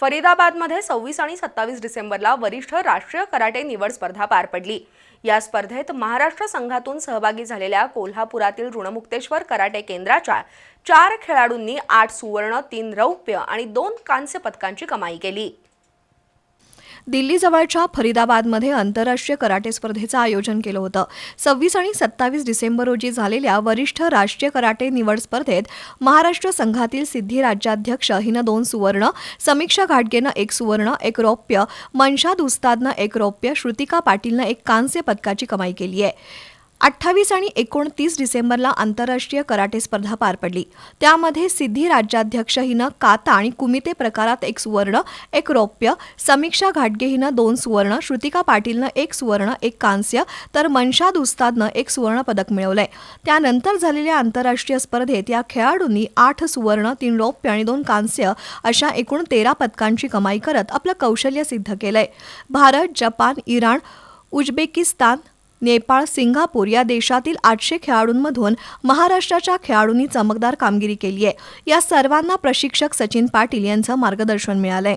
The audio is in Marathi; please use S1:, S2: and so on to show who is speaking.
S1: फरीदाबादमध्ये सव्वीस आणि सत्तावीस डिसेंबरला वरिष्ठ राष्ट्रीय कराटे निवड स्पर्धा पार पडली. या स्पर्धेत महाराष्ट्र संघातून सहभागी झालेल्या कोल्हापुरातील ऋणमुक्तेश्वर कराटे केंद्राच्या चार खेळाडूंनी आठ सुवर्ण तीन रौप्य आणि दोन कांस्य पदकांची कमाई केली.
S2: दिल्लीजवळच्या फरीदाबादमध्ये आंतरराष्ट्रीय कराटे स्पर्धेचं आयोजन केलं होतं. सव्वीस आणि सत्तावीस डिसेंबर रोजी झालेल्या वरिष्ठ राष्ट्रीय कराटे निवड स्पर्धेत महाराष्ट्र संघातील सिद्धी राज्याध्यक्ष हिनं दोन सुवर्ण समीक्षा घाटगेनं एक सुवर्ण एक रौप्य मनशाद उस्तादनं एक रौप्य श्रुतिका पाटीलनं एक कांस्य पदकाची कमाई केली आहे. अठ्ठावीस आणि एकोणतीस डिसेंबरला आंतरराष्ट्रीय कराटे स्पर्धा पार पडली. त्यामध्ये सिद्धी राज्याध्यक्ष हिनं काता आणि कुमिते प्रकारात एक सुवर्ण एक रौप्य समीक्षा घाटगे हिनं दोन सुवर्ण श्रुतिका पाटीलनं एक सुवर्ण एक कांस्य तर मनशाद उस्तादनं एक सुवर्ण पदक मिळवलंय. त्यानंतर झालेल्या आंतरराष्ट्रीय स्पर्धेत या खेळाडूंनी आठ सुवर्ण तीन रौप्य आणि दोन कांस्य अशा एकूण तेरा पदकांची कमाई करत आपलं कौशल्य सिद्ध केलंय. Bharat Japan Iran Uzbekistan Nepal Singapore या देशातील आठशे खेळाडूंमधून महाराष्ट्राच्या खेळाडूंनी चमकदार कामगिरी केली आहे. या सर्वांना प्रशिक्षक सचिन पाटील यांचं मार्गदर्शन मिळालंय.